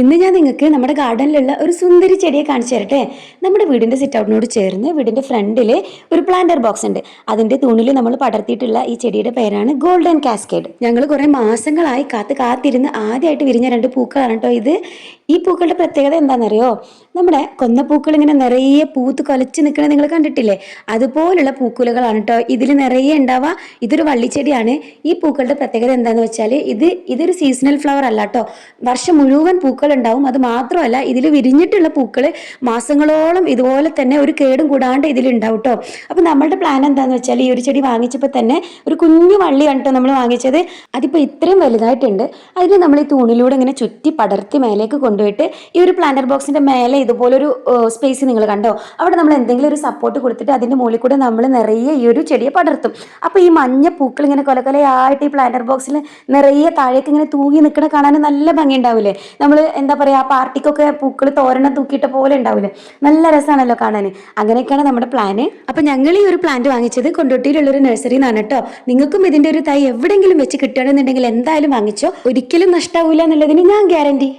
ഇന്ന് ഞാൻ നിങ്ങൾക്ക് നമ്മുടെ ഗാർഡനിലുള്ള ഒരു സുന്ദരി ചെടിയെ കാണിച്ചു തരട്ടെ. നമ്മുടെ വീടിന്റെ സിറ്റ് ഔട്ടിനോട് ചേർന്ന് വീടിന്റെ ഫ്രണ്ടിൽ ഒരു പ്ലാന്റർ ബോക്സ് ഉണ്ട്. അതിന്റെ തൂണിൽ നമ്മൾ പടർത്തിയിട്ടുള്ള ഈ ചെടിയുടെ പേരാണ് ഗോൾഡൻ കാസ്കേഡ് ഞങ്ങൾ കുറേ മാസങ്ങളായി കാത്ത് കാത്തിരുന്ന് ആദ്യമായിട്ട് വിരിഞ്ഞ രണ്ട് പൂക്കളാണ് കേട്ടോ ഇത്. ഈ പൂക്കളുടെ പ്രത്യേകത എന്താണെന്നറിയോ? നമ്മുടെ കൊന്ന പൂക്കൾ ഇങ്ങനെ നിറയെ പൂത്ത് കൊലച്ച് നിൽക്കണത് നിങ്ങൾ കണ്ടിട്ടില്ലേ? അതുപോലുള്ള പൂക്കുലകളാണ് കേട്ടോ. ഇതിൽ നിറയെ ഉണ്ടാവുക. ഇതൊരു വള്ളിച്ചെടിയാണ് ഈ പൂക്കളുടെ പ്രത്യേകത എന്താണെന്ന് വെച്ചാൽ ഇത് ഇതൊരു സീസണൽ ഫ്ലവർ അല്ല കേട്ടോ. വർഷം മുഴുവൻ പൂക്കൾ ഉണ്ടാവും അത് മാത്രമല്ല ഇതിൽ വിരിഞ്ഞിട്ടുള്ള പൂക്കൾ മാസങ്ങളോളം ഇതുപോലെ തന്നെ ഒരു കേടും കൂടാണ്ട് ഇതിലുണ്ടാവും കേട്ടോ അപ്പോൾ നമ്മളുടെ പ്ലാൻ എന്താണെന്ന് വെച്ചാൽ ഈ ഒരു ചെടി വാങ്ങിച്ചപ്പോൾ തന്നെ ഒരു കുഞ്ഞു വള്ളിയാണ് കേട്ടോ നമ്മൾ വാങ്ങിച്ചത്. അതിപ്പോൾ ഇത്രയും വലുതായിട്ടുണ്ട്. അതിന് നമ്മൾ ഈ തൂണിലൂടെ ഇങ്ങനെ ചുറ്റി പടർത്തി മേലേക്ക് കൊണ്ടുപോയിട്ട് ഈ ഒരു പ്ലാന്റർ ബോക്സിന്റെ മേലെ ഇതുപോലൊരു സ്പേസ് നിങ്ങൾ കണ്ടോ? അവിടെ നമ്മൾ എന്തെങ്കിലും ഒരു സപ്പോർട്ട് കൊടുത്തിട്ട് അതിന്റെ മുകളിൽ കൂടെ നമ്മൾ നിറയെ ഈ ഒരു ചെടിയെ പടർത്തും. അപ്പോൾ ഈ മഞ്ഞ പൂക്കൾ ഇങ്ങനെ കൊലകൊലയായിട്ട് ഈ പ്ലാന്റർ ബോക്സിൽ നിറയെ താഴേക്ക് ഇങ്ങനെ തൂങ്ങി നിൽക്കണ കാണാൻ നല്ല ഭംഗി ഉണ്ടാവില്ലേ നമ്മൾ എന്താ പറയുക ആ പാർട്ടിക്കൊക്കെ പൂക്കൾ തോരണം തൂക്കിയിട്ട പോലെ ഉണ്ടാവില്ല നല്ല രസമാണല്ലോ കാണാൻ അങ്ങനെയൊക്കെയാണ് നമ്മുടെ പ്ലാന് അപ്പം ഞങ്ങൾ ഈ ഒരു പ്ലാന്റ് വാങ്ങിച്ചത് കൊണ്ടോട്ടിയിലുള്ള ഒരു നഴ്സറി നിന്നാണ് കേട്ടോ നിങ്ങൾക്കും ഇതിന്റെ ഒരു തൈ എവിടെയെങ്കിലും വെച്ച് കിട്ടുകയാണെന്നുണ്ടെങ്കിൽ എന്തായാലും വാങ്ങിച്ചോ. ഒരിക്കലും നഷ്ടാവൂല എന്നുള്ളതിന് ഞാൻ ഗ്യാരണ്ടി